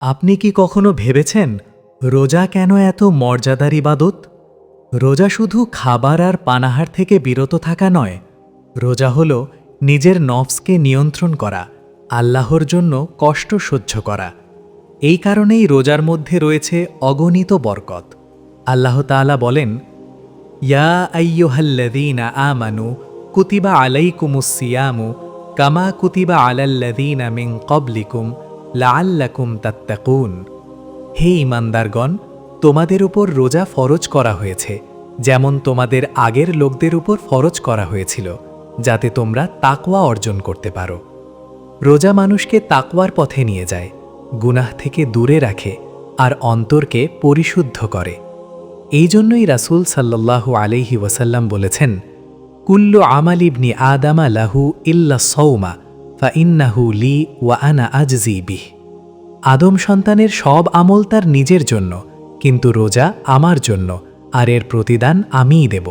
আপনি কি কখনো ভেবেছেন রোজা কেন এত মর্যাদার ইবাদত? রোজা শুধু খাবার আর পানাহার থেকে বিরত থাকা নয়, রোজা হল নিজের নফসকে নিয়ন্ত্রণ করা, আল্লাহর জন্য কষ্ট সহ্য করা। এই কারণেই রোজার মধ্যে রয়েছে অগণিত বরকত। আল্লাহ তাআলা বলেন, ইয়া আইয়ুহাল্লাযীনা আমানু কুতিবা আলাইকুমুস-সিয়ামু কামা কুতিবা আলাল্লাযীনা মিন ক্বাবলিকুম লাআল্লাকুম তাত্তাকুন। হে ইমানদারগণ তোমাদের উপর রোজা ফরজ করা হয়েছে, যেমন তোমাদের আগের লোকদের উপর ফরজ করা হয়েছিল, যাতে তোমরা তাকওয়া অর্জন করতে পারো। রোজা মানুষকে তাকওয়ার পথে নিয়ে যায়, গুনাহ থেকে দূরে রাখে আর অন্তরকে পরিশুদ্ধ করে। এই জন্যই রাসূল সাল্লাল্লাহু আলাইহি ওয়াসাল্লাম বলেছেন, কুল্লু আমাল ইবনি আদামা লাহু ইল্লা সৌমা ফা ইন্নাহু লি ওয়া আনা আজজি বিহ। আদম সন্তানের সব আমল তার নিজের জন্য, কিন্তু রোজা আমার জন্য, আর এর প্রতিদান আমিই দেব।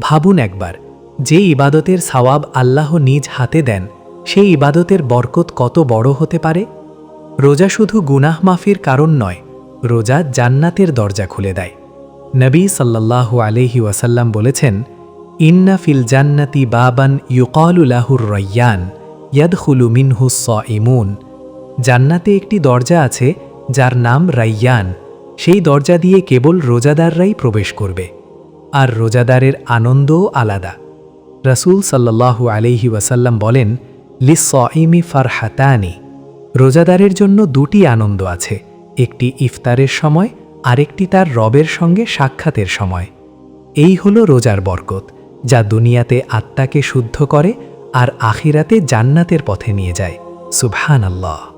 ভাবুন একবার, যে ইবাদতের সওয়াব আল্লাহ নিজ হাতে দেন, সেই ইবাদতের বরকত কত বড় হতে পারে? রোজা শুধু গুনাহ মাফির কারণ নয়, রোজা জান্নাতের দরজা খুলে দেয়। নবী সাল্লাল্লাহু আলহি ওয়াসাল্লাম বলেছেন, ইন্না ফিল জান্নাতি বাবান ইউকালুলাহুর রয়্যান ইয়াদখুলু মিনহু স ইমুন জান্নাতে একটি দরজা আছে, যার নাম রাইয়ান। সেই দরজা দিয়ে কেবল রোজাদাররাই প্রবেশ করবে। আর রোজাদারের আনন্দও আলাদা। রাসূল সাল্লাল্লাহু আলাইহি ওয়াসাল্লাম বলেন লিসইমি ফারহাতানি। রোজাদারের জন্য দুটি আনন্দ আছে, একটি ইফতারের সময়, আরেকটি তার রবের সঙ্গে সাক্ষাতের সময়। এই হলো রোজার বরকত, যা দুনিয়াতে আত্মাকে শুদ্ধ করে আর আখিরাতে জান্নাতের পথে নিয়ে যায়। সুবহান আল্লাহ